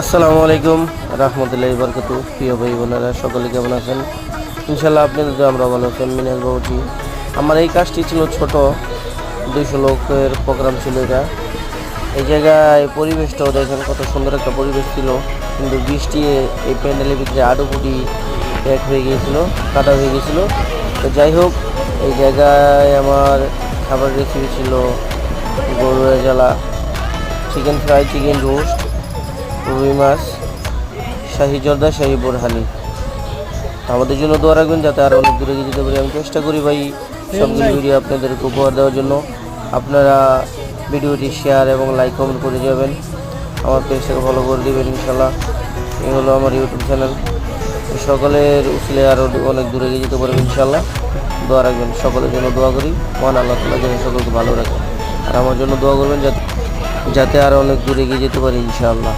আসসালামু আলাইকুম, রহমতুল্লাহ বরকত প্রিয় ভাই বোনেরা, সকলে কেমন আছেন? ইনশাল্লাহ আপনাদের আমরা ভালো আছেন মিনাজ বাবুটি আমার এই কাজটি ছিল ছোট, দুইশো লোকের প্রোগ্রাম ছিল এটা। এই জায়গায় পরিবেশটাও দেখেন কত সুন্দর একটা পরিবেশ ছিল। কিন্তু বৃষ্টি এই প্যান্ডেলের ভিতরে আডু ফুটি এক হয়ে গিয়েছিল কাটা হয়ে গিয়েছিল। তো যাই হোক, এই জায়গায় আমার খাবার রেসিপি ছিল গরুর জ্বালা চিকেন ফ্রাই চিকেন রোস্ট রুই মাছ শাহি জর্দা, শাহি বোরহানি। আমাদের জন্য দোয়া রাখবেন যাতে আরও অনেক দূরে এগিয়ে যেতে পারি। আমি চেষ্টা করি ভাই সবগুলো ভিডিও আপনাদেরকে উপহার দেওয়ার জন্য। আপনারা ভিডিওটি শেয়ার এবং লাইক কমেন্ট করে যাবেন। আমার পেজটাকে ফলো করে দেবেন ইনশাল্লাহ এই হলো আমার ইউটিউব চ্যানেল সকলের উসলে আরও অনেক দূরে এগিয়ে যেতে পারবেন ইনশাল্লাহ দোয়া রাখবেন। সকলের জন্য দোয়া করি। মহান আল্লাহ তালা যেন সকলকে ভালো রাখেন আর আমার জন্য দোয়া করবেন যাতে যাতে আরও অনেক দূরে এগিয়ে যেতে পারি ইনশাআল্লাহ।